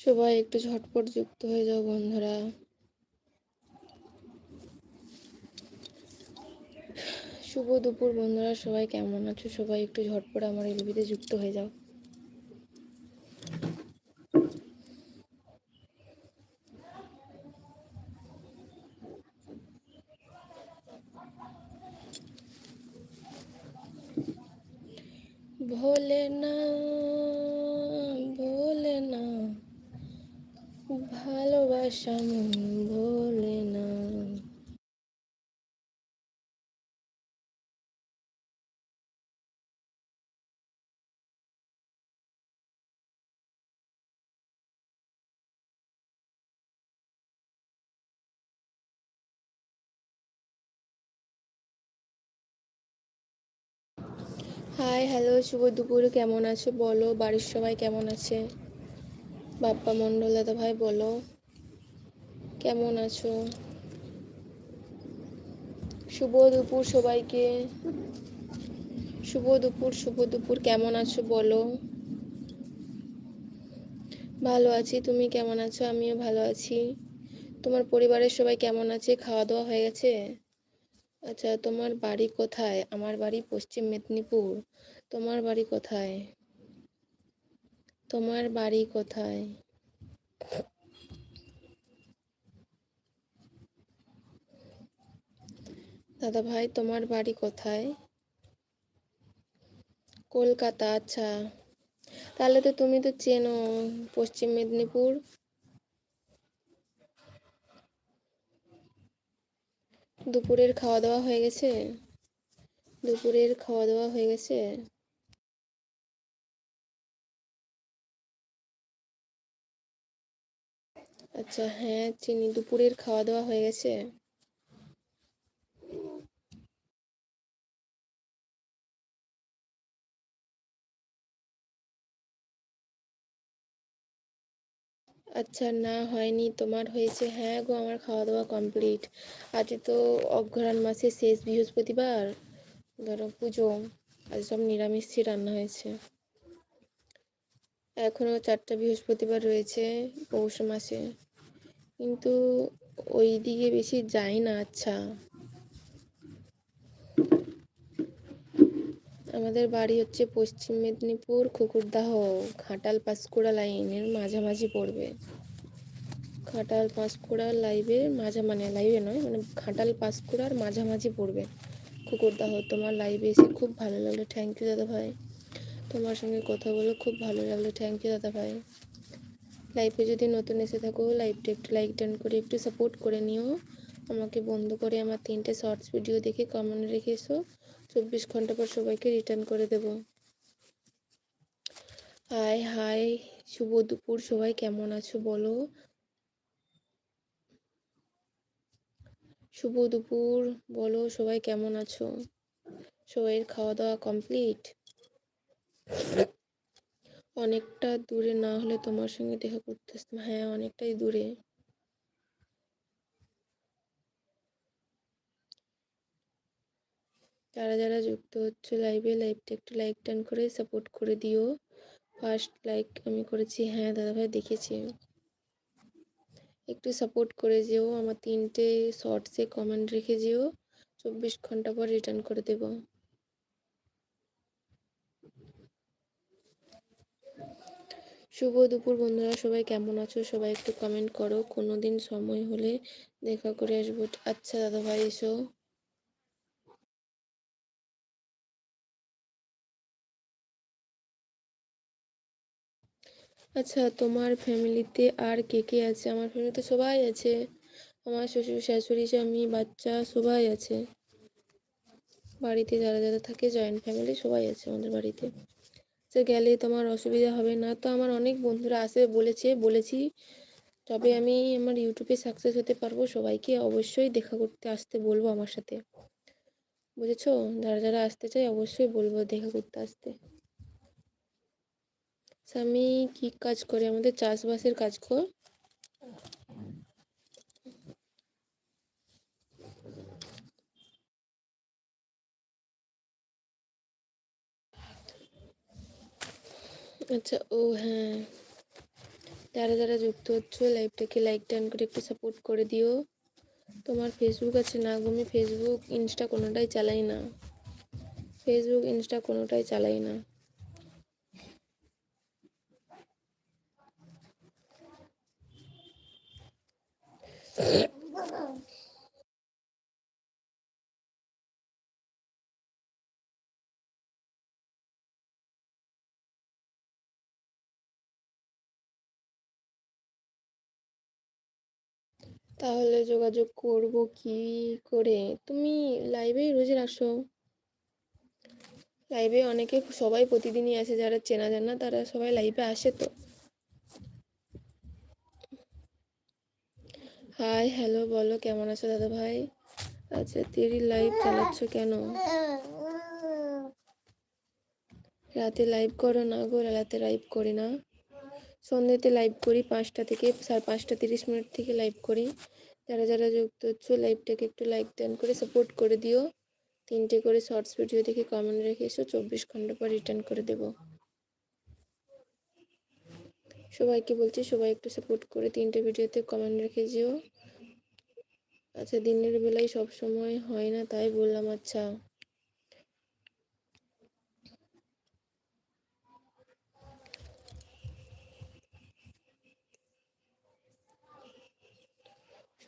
সবাই একটু ঝটপট যুক্ত হয়ে যাও, বন্ধুরা। শুভ দুপুর, বন্ধুরা। সবাই কেমন আছো? সবাই একটু ঝটপট আমার এলবিতে যুক্ত হয়ে যাও। ভোলে হাই হ্যালো শুভ দুপুর, কেমন আছো বলো? বাড়ির সবাই কেমন আছে? বাপ্পা মণ্ডল, দাদা ভাই বলো। কেমন আছো? শুভ দুপুর সবাইকে। শুভ দুপুর শুভ দুপুর, কেমন আছো বলো? ভালো আছি, তুমি কেমন আছো? আমিও ভালো আছি। তোমার পরিবারের সবাই কেমন আছে? খাওয়া দাওয়া হয়ে গেছে? আচ্ছা তোমার বাড়ি কোথায়? আমার বাড়ি পশ্চিম মেদিনীপুর। তোমার বাড়ি কোথায়? তোমার বাড়ি কোথায়? দাদা ভাই, তোমার বাড়ি কোথায়? কলকাতা আচ্ছা। তাহলে তো তুমি তো চেনো পশ্চিম মেদিনীপুর। দুপুরের খাওয়া দাওয়া হয়ে গেছে? দুপুরের খাওয়া দাওয়া হয়ে গেছে? আচ্ছা হ্যাঁ চিনি, দুপুরের খাওয়া দাওয়া হয়ে গেছে। আচ্ছা না হয়নি, তোমার হয়েছে হ্যাঁ গো, আমার খাওয়া দাওয়া কমপ্লিট আজ তো অঘ্রাণ মাসের শেষ বৃহস্পতিবার, ধরো পুজো, আজ সব নিরামিষই রান্না হয়েছে। এখনও চারটা বৃহস্পতিবার রয়েছে পৌষ মাসে, কিন্তু ওই দিকে বেশি যাই না আচ্ছা। আমাদের বাড়ি হচ্ছে পশ্চিম মেদিনীপুর খুকুরদাহ ঘাটাল পাঁশকুড়া লাইনের মাঝামাঝি পড়বে। ঘাটাল পাঁশকুড়া লাইভে মাঝা মানে লাইভে নয় মানে ঘাটাল পাঁশকুড়ার মাঝামাঝি পড়বে। খুকুরদাহ তোমার লাইভে এসে খুব ভালো লাগল থ্যাংক ইউ দাদা ভাই। তোমার সঙ্গে কথা বলে খুব ভালো লাগল থ্যাংক ইউ দাদা ভাই। লাইভে যদি নতুন এসে থাকো, লাইভটা একটু লাইক টান করে, একটু সাপোর্ট করে নিও। আমাকে বন্ধ করে আমার তিনটে শর্টস ভিডিও দেখে কমেন্ট রেখে এসো। চব্বিশ ঘণ্টা পর সবাইকে রিটার্ন করে দেব। হাই হাই শুভ দুপুর, সবাই কেমন আছো বলো? শুভ দুপুর, বলো সবাই কেমন আছো? সবাইয়ের খাওয়া দাওয়া কমপ্লিট অনেকটা দূরে না হলে তোমার সঙ্গে দেখা করতে হ্যাঁ অনেকটাই দূরে। যারা যারা যুক্ত হচ্ছে লাইভে লাইভটা একটু লাইক টান করে সাপোর্ট করে দিও। ফার্স্ট লাইক আমি করেছি হ্যাঁ দাদাভাই দেখেছি। একটু সাপোর্ট করে যেও, আমার তিনটে শর্টসে কমেন্ট রেখে যেও। চব্বিশ ঘণ্টা পর রিটার্ন করে দেব। শুভ দুপুর বন্ধুরা, সবাই কেমন আছো? সবাই একটু কমেন্ট করো। কোনো দিন সময় হলে দেখা করে আসব। আচ্ছা দাদা ভাই এসো। আচ্ছা তোমার ফ্যামিলিতে আর কে কে আছে? আমার ফ্যামিলিতে সবাই আছে। আমার শ্বশুর, শাশুড়ি, স্বামী, বাচ্চা সবাই আছে। বাড়িতে যারা যারা থাকে জয়েন্ট ফ্যামিলি সবাই আছে আমাদের বাড়িতে। সে গেলে তোমার অসুবিধা হবে না? তো আমার অনেক বন্ধুরা আসে বলেছে, বলেছি। তবে আমি আমার ইউটিউবে সাকসেস হতে পারব। সবাইকে অবশ্যই দেখা করতে আসতে বলব আমার সাথে। বুঝেছ? যারা যারা আসতে চাই অবশ্যই বলব দেখা করতে আসতে। স্বামী কি কাজ করে? আমাদের চাষবাসের কাজ কর। আচ্ছা ও হ্যাঁ। যারা যারা যুক্ত হচ্ছ, লাইভটাকে লাইক টান করে একটু সাপোর্ট করে দিও। তোমার ফেসবুক আছে না আমি ফেসবুক ইনস্টা কোনোটাই চালাই না। ফেসবুক ইনস্টা কোনোটাই চালাই না। তাহলে যোগাযোগ করব কি করে? তুমি লাইভে রোজ আসো। লাইভে অনেকে সবাই প্রতিদিনই আসে, যারা চেনা জানা তারা সবাই লাইভে আসে তো? হাই হ্যালো বলো, কেমন আছো দাদা ভাই? আচ্ছা তেরি লাইভ চালাচ্ছ কেন? রাতে লাইভ করো না গো, রাতে লাইভ করি না। সন্ধ্যেতে লাইভ করি, পাঁচটা থেকে, সাড়ে পাঁচটা তিরিশ মিনিট থেকে লাইভ করি। যারা যারা যুক্ত হচ্ছে লাইভটাকে একটু লাইক দেন করে সাপোর্ট করে দিও। তিনটে করে শর্টস ভিডিও দেখে কমেন্ট রেখে এসো, চব্বিশ ঘণ্টা পর রিটার্ন করে দেব। সবাইকে বলছি, সবাই একটু সাপোর্ট করে তিনটে ভিডিওতে কমেন্ট রেখে যেও। আচ্ছা দিনের বেলায় সব সময় হয় না তাই বললাম আচ্ছা।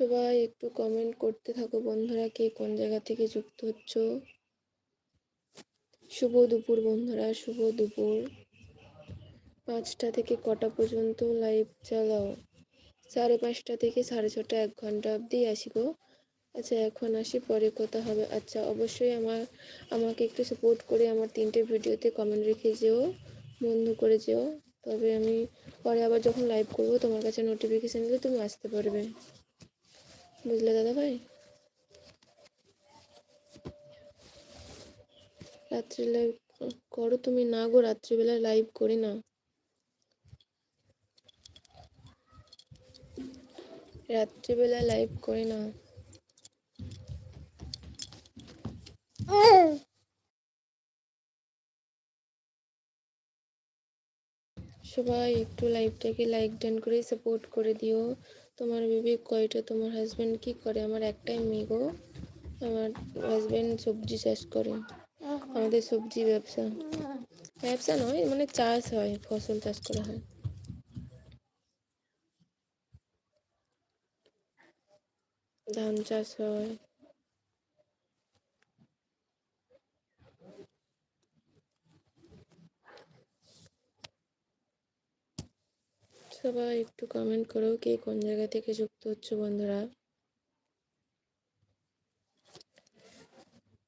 সবাই একটু কমেন্ট করতে থাকো বন্ধুরা, কে কোন জায়গা থেকে যুক্ত হচ্ছ। শুভ দুপুর বন্ধুরা, শুভ দুপুর। পাঁচটা থেকে কটা পর্যন্ত লাইভ চালাও। সাড়ে পাঁচটা থেকে সাড়ে ছটা, এক ঘণ্টা অবধি আসি গো। আচ্ছা এখন আসি, পরে কথা হবে। আচ্ছা অবশ্যই আমার, আমাকে একটু সাপোর্ট করে আমার তিনটে ভিডিওতে কমেন্ট রেখে যেও, বন্ধ করে যেও। তবে আমি পরে আবার যখন লাইভ করব, তোমার কাছে নোটিফিকেশান দিলে তুমি আসতে পারবে। বুঝলে দাদা ভাই? রাত্রি লাইভ করো, তুমি না গো, রাত্রিবেলা লাইভ করি না। রাত্রিবেলা লাইভ করি না। সবাই একটু লাইভটাকে লাইক ডান করে সাপোর্ট করে দিও। তোমার বেবি কয়টা? তোমার হাজব্যান্ড কি করে? আমার একটাই মেয়ে গো। আমার হাজব্যান্ড সবজি চাষ করে। আমাদের সবজি ব্যবসা। ব্যবসা নয় মানে চাষ হয়, ফসল চাষ করা হয়। ধান চাষ হয়। সবাই একটু কমেন্ট করো কে কোন জায়গা থেকে যুক্ত হচ্ছে বন্ধুরা।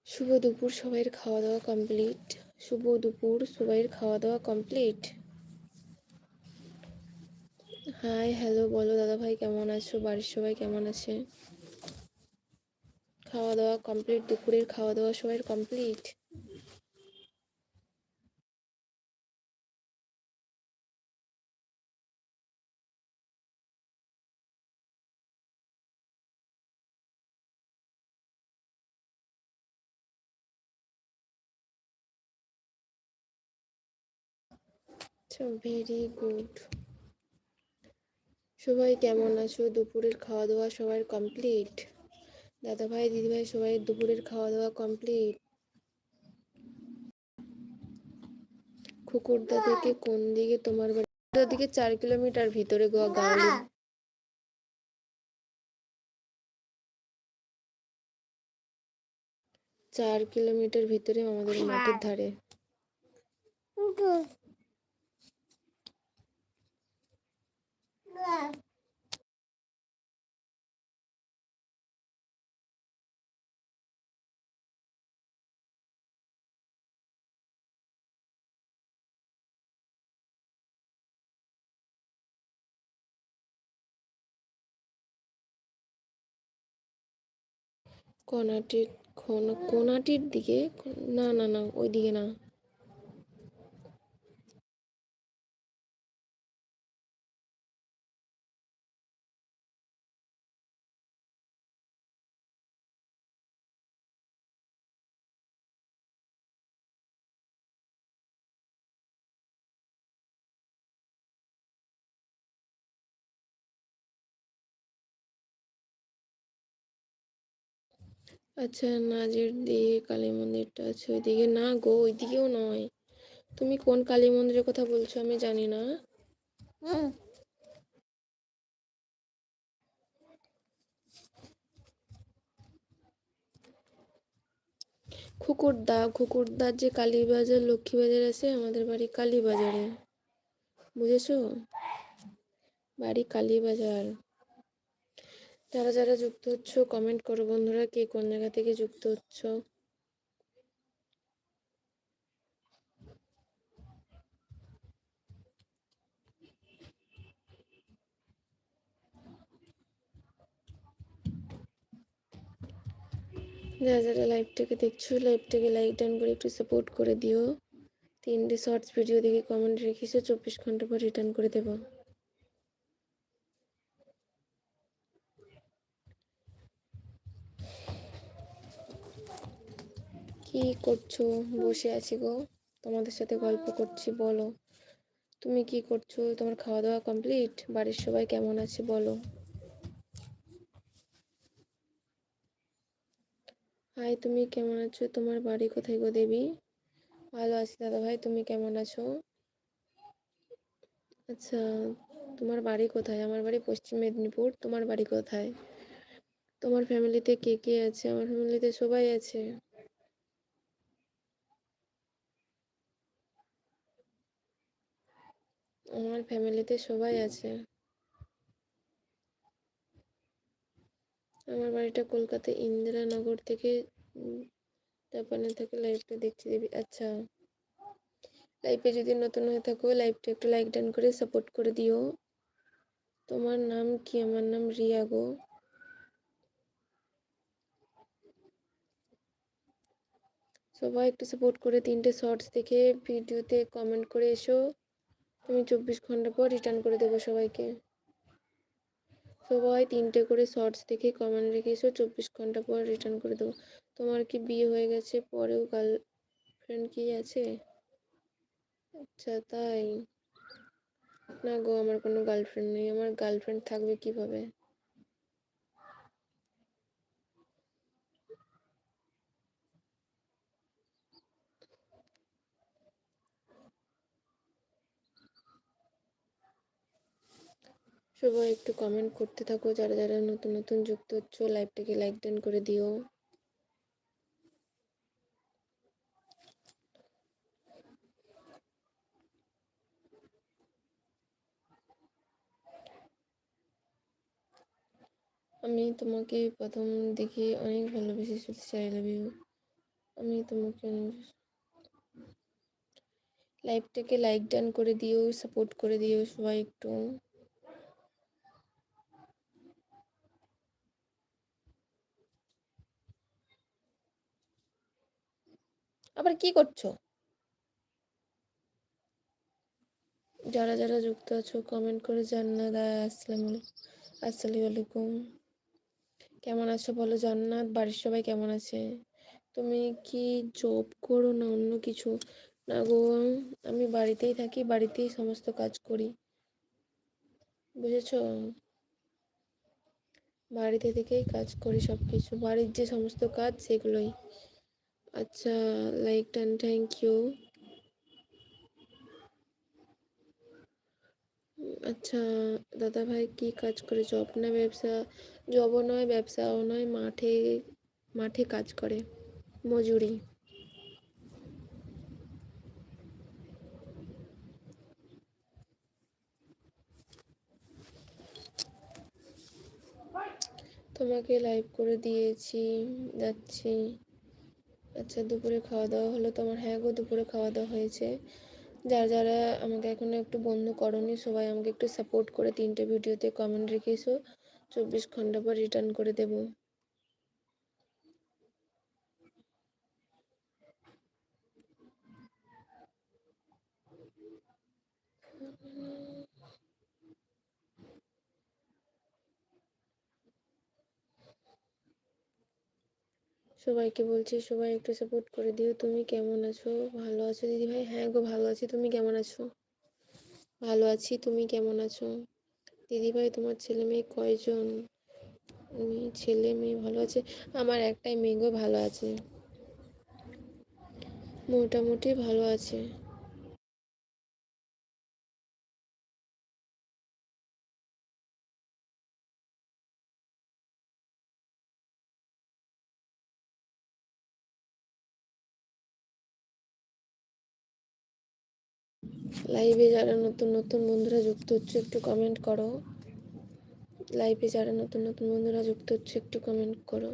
শুভ দুপুর, সবাইয়ের খাওয়া দাওয়া কমপ্লিট শুভ দুপুর, সবাইয়ের খাওয়া দাওয়া কমপ্লিট হাই হ্যালো বলো দাদা ভাই কেমন আছো? বাড়ির সবাই কেমন আছে? খাওয়া দাওয়া কমপ্লিট দুপুরের খাওয়া দাওয়া সবাই কমপ্লিট আচ্ছা ভেরি গুড সবাই কেমন আছো? দুপুরের খাওয়া দাওয়া সবার কমপ্লিট দাদা ভাই দিদি ভাই সবাই দুপুরের খাওয়া দাওয়া কমপ্লিট? কুকুরদা থেকে কোন দিকে তোমার বাড়ি? দিকে চার কিলোমিটার ভিতরে গোয়া গাঁওলি চার কিলোমিটার ভিতরে আমাদের মাঠের ধারে। কোনাটির কোনাটির দিকে না না না ওই দিকে না। আচ্ছা নাজের দিকে কালী মন্দিরটা আছে ওইদিকে। না গো ওইদিকেও নয়। তুমি কোন কালী মন্দিরের কথা বলছো আমি জানি না। খুকুরদা খুকুরদার যে কালীবাজার লক্ষ্মীবাজার আছে আমাদের বাড়ি কালীবাজারে। বুঝেছ? বাড়ি কালীবাজার। যারা যারা যুক্ত হচ্ছ কমেন্ট করো বন্ধুরা, কে কোন জায়গা থেকে যুক্ত হচ্ছ। যারা যারা লাইভটাকে দেখছ লাইভটাকে লাইক ডান করে একটু সাপোর্ট করে দিও। তিনটে শর্টস ভিডিও দেখে কমেন্ট রেখেছো, চব্বিশ ঘণ্টা পর রিটার্ন করে দেবো কি করছ? বসে আছি গো। তোমাদের সাথে গল্প করছি, বলো। তুমি কি করছ? তোমার খাওয়া দাওয়া কমপ্লিট বাড়ির সবাই কেমন আছে, বলো। হাই, তুমি কেমন আছো? তোমার বাড়ি কোথায় গো দেবী? ভালো আছি দাদা ভাই, তুমি কেমন আছো? আচ্ছা তোমার বাড়ি কোথায়? আমার বাড়ি পশ্চিম মেদিনীপুর। তোমার বাড়ি কোথায়? তোমার ফ্যামিলিতে কে কে আছে? আমার ফ্যামিলিতে সবাই আছে। আমার ফ্যামিলিতে সবাই আছে। আমার বাড়িটা কলকাতা ইন্দিরানগর থেকে জাপানে থেকে লাইভটা দেখছি দিবি। আচ্ছা লাইভে যদি নতুন হয়ে থাকো লাইভটা একটু লাইক ডান করে সাপোর্ট করে দিও। তোমার নাম কি? আমার নাম রিয়া গো। সবাই একটু সাপোর্ট করে, তিনটে শর্টস দেখে ভিডিওতে কমেন্ট করে এসো। আমি চব্বিশ ঘণ্টা পর রিটার্ন করে দেবো সবাইকে। সবাই তিনটে করে শর্টস দেখে কমেন্ট এসো, চব্বিশ ঘণ্টা পর রিটার্ন করে দেবো। তোমার কি বিয়ে হয়ে গেছে? পরেও গার্লফ্রেন্ড কি আছে? আচ্ছা তাই। না গো, আমার কোনো গার্লফ্রেন্ড নেই। আমার গার্লফ্রেন্ড থাকবে কীভাবে? সবাই একটু কমেন্ট করতে থাকো, যারা যারা নতুন নতুন যুক্ত হচ্ছ লাইভটাকে লাইক ডান করে দিও। আমি তোমাকে প্রথম দেখে অনেক ভালোবেসে চলতে চাই লাভ ইউ আমি তোমাকে লাইভটাকে লাইক ডান করে দিও সাপোর্ট করে দিও সবাই একটু। আবার কি করছ? যারা যারা যুক্ত আছো কমেন্ট করে জান্নাত। আসসালামু আসসালামু আলাইকুম। কেমন আছো বলো জান্নাত? বাড়ির সবাই কেমন আছে? তুমি কি জব করো না অন্য কিছু? না গো, আমি বাড়িতেই থাকি, বাড়িতেই সমস্ত কাজ করি। বুঝেছ? বাড়িতে থেকেই কাজ করি সব কিছু বাড়ির যে সমস্ত কাজ, সেগুলোই। আচ্ছা লাইক ডান থ্যাংক ইউ আচ্ছা দাদা ভাই কি কাজ করে? জব না ব্যবসা? জবও নয়, ব্যবসাও নয়, মাঠে মাঠে কাজ করে, মজুরি। তোমাকে লাইভ করে দিয়েছি, যাচ্ছি। আচ্ছা দুপুরে খাওয়া দাওয়া হলো তোমার। হ্যাঁ গো, দুপুরে খাওয়া দাওয়া হয়েছে। যারা যারা আমাকে এখনও একটু বন্ধ করনি, সবাই আমাকে একটু সাপোর্ট করে তিনটে ভিডিওতে কমেন্ট রেখেছো। চব্বিশ ঘণ্টা পর রিটার্ন করে দেবো। সবাইকে বলছি, সবাই একটু সাপোর্ট করে দিও। তুমি কেমন আছো? ভালো আছো দিদি ভাই হ্যাঁ গো, ভালো আছি। তুমি কেমন আছো? ভালো আছি। তুমি কেমন আছো? দিদি ভাই তোমার ছেলে মেয়ে কয়জন? ছেলে মেয়ে ভালো আছে? আমার একটাই মেয়ে গো, ভালো আছে। মোটামুটি ভালো আছে। লাইভে যারা নতুন নতুন বন্ধুরা যুক্ত হচ্ছে, একটু কমেন্ট করো। লাইভে যারা নতুন নতুন বন্ধুরা যুক্ত হচ্ছে, একটু কমেন্ট করো।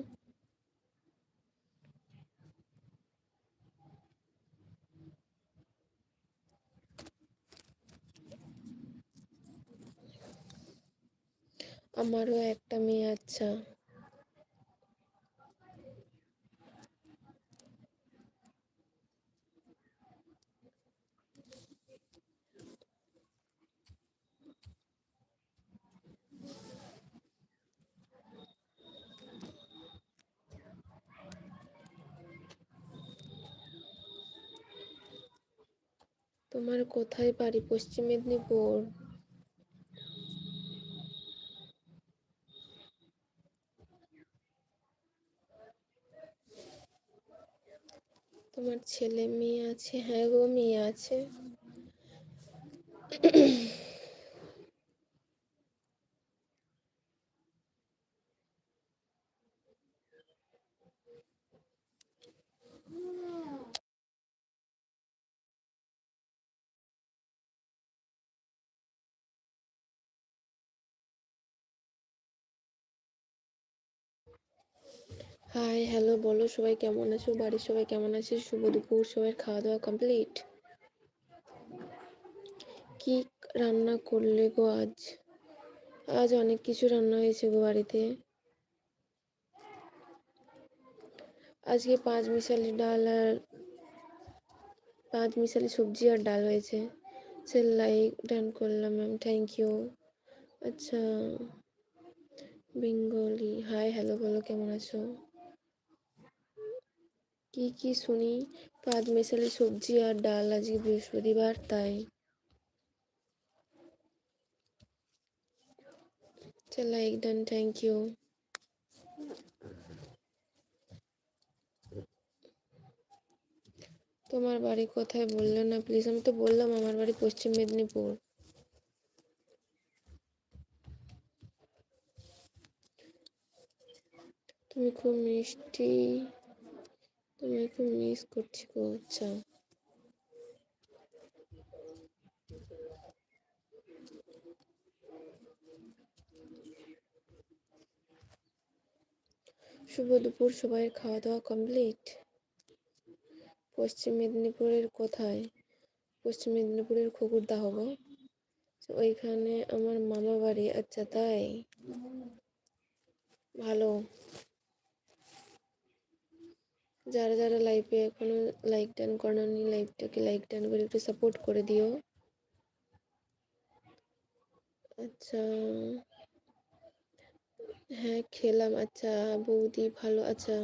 আমারও একটা মেয়ে আচ্ছা। তোমার কোথায় বাড়ি? পশ্চিম মেদিনীপুর। তোমার ছেলে মেয়ে আছে? হ্যাঁ গো মেয়ে আছে। হাই হ্যালো বলো, সবাই কেমন আছো? বাড়ির সবাই কেমন আছে? শুভ দুপুর সবাই খাওয়া দাওয়া কমপ্লিট কি রান্না করলে গো আজ? আজ অনেক কিছু রান্না হয়েছে গো বাড়িতে। আজকে পাঁচ মিশালি ডাল আর পাঁচ মিশালি সবজি আর ডাল হয়েছে। সে লাইক ডান করলাম ম্যাম থ্যাংক ইউ আচ্ছা বেঙ্গলি হাই হ্যালো বলো, কেমন আছো? কি কি শুনি পাঁচ মেশালি সবজি আর ডাল আজকে বৃহস্পতিবার তাই আচ্ছা লাইক ডান থ্যাংক ইউ তোমার বাড়ি কোথায় বললে না প্লিজ আমি তো বললাম আমার বাড়ি পশ্চিম মেদিনীপুর। তুমি খুব মিষ্টি। তুমি খুব মিস করছি আচ্ছা শুভ দুপুর, সবাই খাওয়া দাওয়া কমপ্লিট পশ্চিম মেদিনীপুরের কোথায়? পশ্চিম মেদিনীপুরের খুকুরদা হব ওইখানে আমার মামা বাড়ি আচ্ছা তাই? ভালো। যারা যারা লাইভে এখনও লাইক ডান করানি লাইভটাকে লাইক ডান করে একটু সাপোর্ট করে দিও। আচ্ছা। হ্যাঁ খেলাম। আচ্ছা বৌদি ভালো আচ্ছা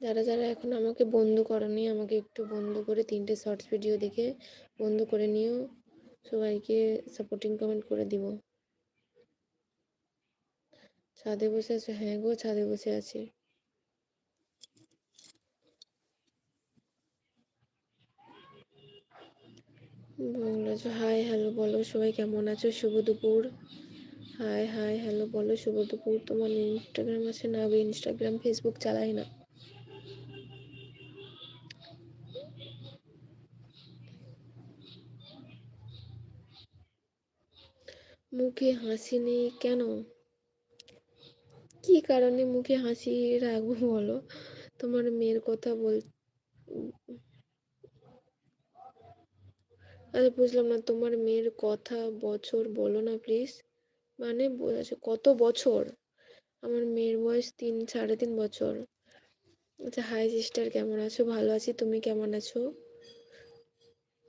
যারা যারা এখন আমাকে বন্ধ করনি, আমাকে একটু বন্ধ করে তিনটে শর্টস ভিডিও দেখে বন্ধ করে নিও। সবাইকে সাপোর্টিং কমেন্ট করে দিব। ছাদে বসে আছো? হ্যাঁ গো, ছাদে বসে আছি। বাংলা হাই, হ্যালো বলো, সবাই কেমন আছো? শুভ দুপুর। হাই হাই, হ্যালো বলো, শুভ দুপুর। তোমার ইনস্টাগ্রাম আছে না? আমি ইনস্টাগ্রাম ফেসবুক চালাই না। মুখে হাসি নেই কেন? কি কারণে মুখে হাসি রাখব বলো? তোমার মেয়ের কথা বল আচ্ছা বুঝলাম না, তোমার মেয়ের কথা বছর বলো না প্লিজ মানে বোঝাচ্ছে, কত বছর? আমার মেয়ের বয়স তিন, সাড়ে তিন বছর। আচ্ছা হাই সিস্টার কেমন আছো? ভালো আছি, তুমি কেমন আছো?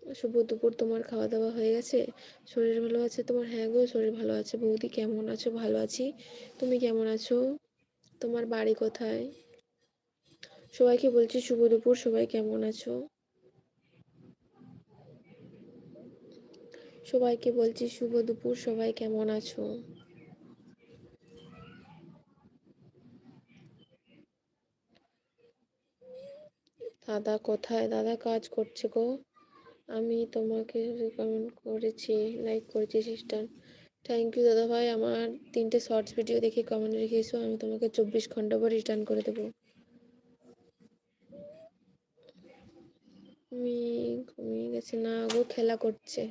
শুভ দুপুর, তোমার খাওয়া দাওয়া হয়ে গেছে? শরীর ভালো আছে তোমার? হ্যাঁ গো, শরীর ভালো আছে। বৌদি, কেমন আছো? ভালো আছি। তুমি কেমন আছো? তোমার বাড়ি কোথায়? সবাইকে বলছি শুভ দুপুর, সবাই কেমন আছো? সবাইকে বলছি শুভ দুপুর, সবাই কেমন আছো? দাদা কোথায়? দাদা কাজ করছে গো। আমি তোমাকে রেকমেন্ড করেছি লাইক করেছি সিস্টার থ্যাংক ইউ দাদা ভাই, আমার তিনটে শর্টস ভিডিও দেখে কমেন্ট রেখেছো, আমি তোমাকে চব্বিশ ঘণ্টা পর রিটার্ন করে দেবো। আমি ঘুমিয়ে গেছে না গো, খেলা করছে।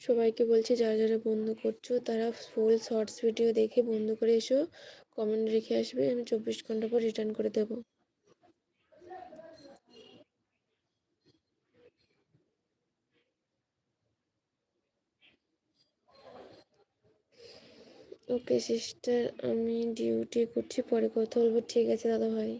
সবাইকে বলছি, যারা যারা বন্ধ করছ, তারা ফুল শর্টস ভিডিও দেখে বন্ধ করে এসো কমেন্ট রেখে আসবে, আমি চব্বিশ ঘণ্টা পর রিটার্ন করে দেবো। ওকে সিস্টার আমি ডিউটি করছি, পরে কথা বলব, ঠিক আছে দাদা ভাই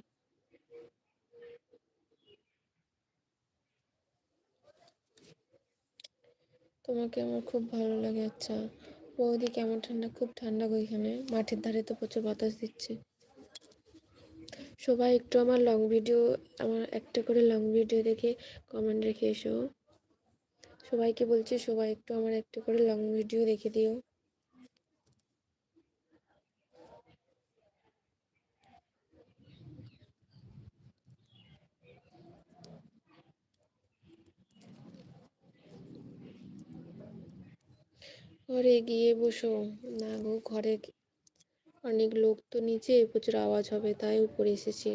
তোমাকে আমার খুব ভালো লাগে আচ্ছা। বৌদি কেমন ঠান্ডা? খুব ঠান্ডা গো এখানে। মাঠের ধারে তো প্রচুর বাতাস দিচ্ছে। সবাই একটু আমার লং ভিডিও আমার একটা করে লং ভিডিও দেখে কমেন্ট রেখে এসো। সবাইকে বলছি, সবাই একটু আমার একটা করে লং ভিডিও দেখে দিও। ঘরে গিয়ে বসো। না গো, ঘরে অনেক লোক তো নিচে, প্রচুর আওয়াজ হবে, তাই উপরে এসেছি।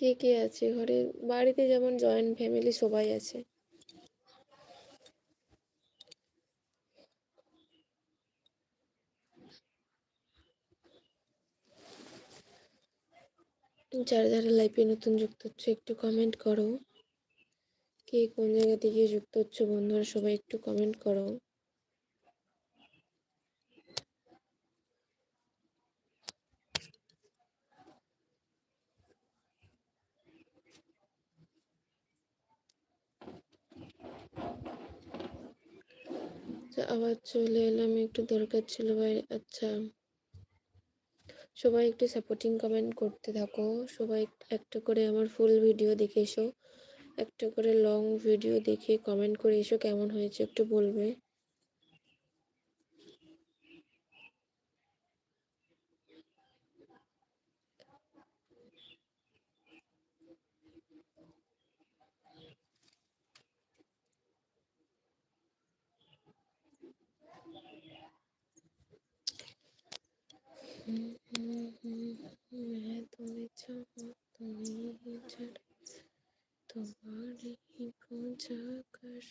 কে কে আছে? ঘরে বাড়িতে যেমন জয়েন্ট ফ্যামিলি সবাই আছে। যারা যারা লাইফে নতুন যুক্ত হচ্ছে, একটু কমেন্ট করো। কে কোন জায়গা থেকে যুক্ত হচ্ছে বন্ধুরা সবাই একটু কমেন্ট করো। আবার চলে এলাম, একটু দরকার ছিল বাইরে আচ্ছা সবাই একটু সাপোর্টিং কমেন্ট করতে থাকো। সবাই একটা করে আমার ফুল ভিডিও দেখে এসো। একটা করে লং ভিডিও দেখে কমেন্ট করে এসো, কেমন হয়েছে একটু বলবে। হ্যাঁ, তুমি চাও তুমি ছাড়া তোমারই খোঁজা কাশ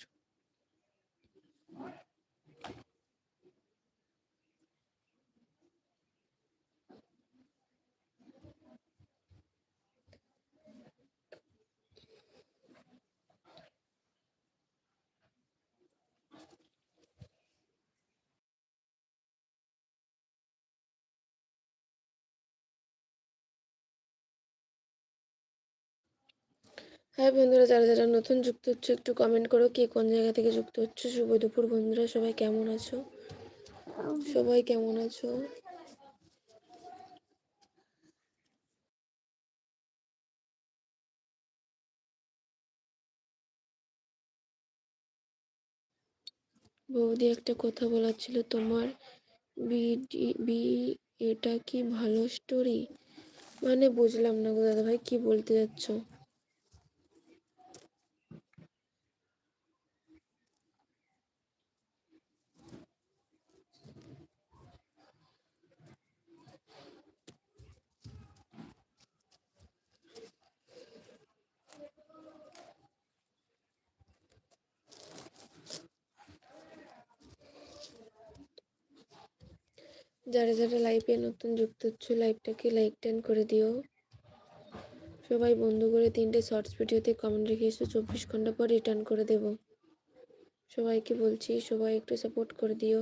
হ্যাঁ বন্ধুরা, যারা যারা নতুন যুক্ত হচ্ছে, একটু কমেন্ট করো কে কোন জায়গা থেকে যুক্ত হচ্ছে। শুভ দুপুর বন্ধুরা, সবাই কেমন আছো? সবাই কেমন আছো? বৌদি একটা কথা বলার ছিল, তোমার বিডি, বি, এটা কি ভালো স্টোরি মানে বুঝলাম না গো দাদা ভাই কি বলতে যাচ্ছ? যারা যারা লাইভে নতুন যুক্ত হচ্ছে লাইভটাকে লাইক টেন করে দিও। সবাই বন্ধু করে তিনটে শর্টস ভিডিওতে কমেন্ট রেখে এসে, চব্বিশ ঘণ্টা পর রিটার্ন করে দেব। সবাইকে বলছি, সবাই একটু সাপোর্ট করে দিও।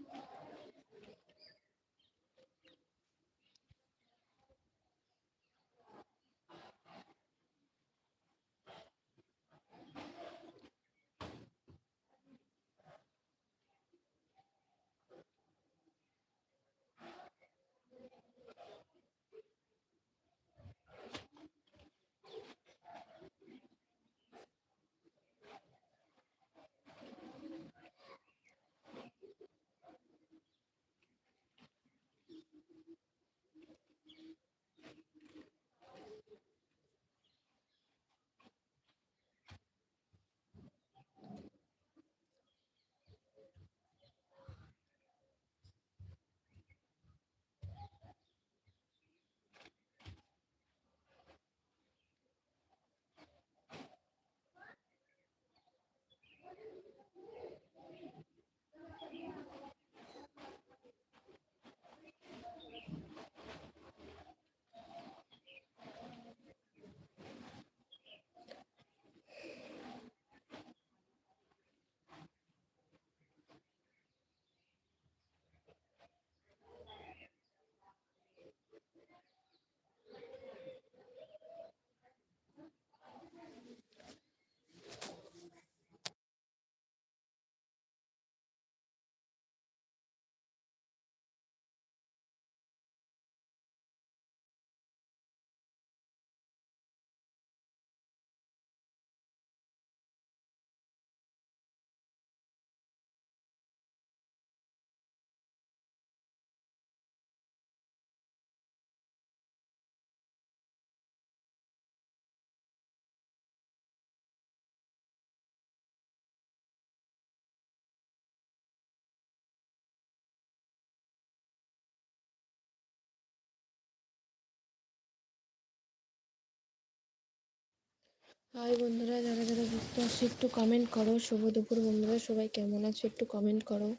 হাই বন্ধুরা, যারা যারা যুক্ত আছো একটু কমেন্ট করো। শুভ দুপুর বন্ধুরা, সবাই কেমন আছো? একটু কমেন্ট করো।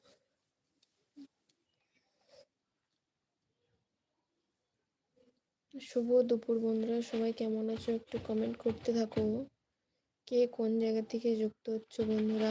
শুভ দুপুর বন্ধুরা, সবাই কেমন আছো? একটু কমেন্ট করতে থাকো। কে কোন জায়গা থেকে যুক্ত হচ্ছে বন্ধুরা?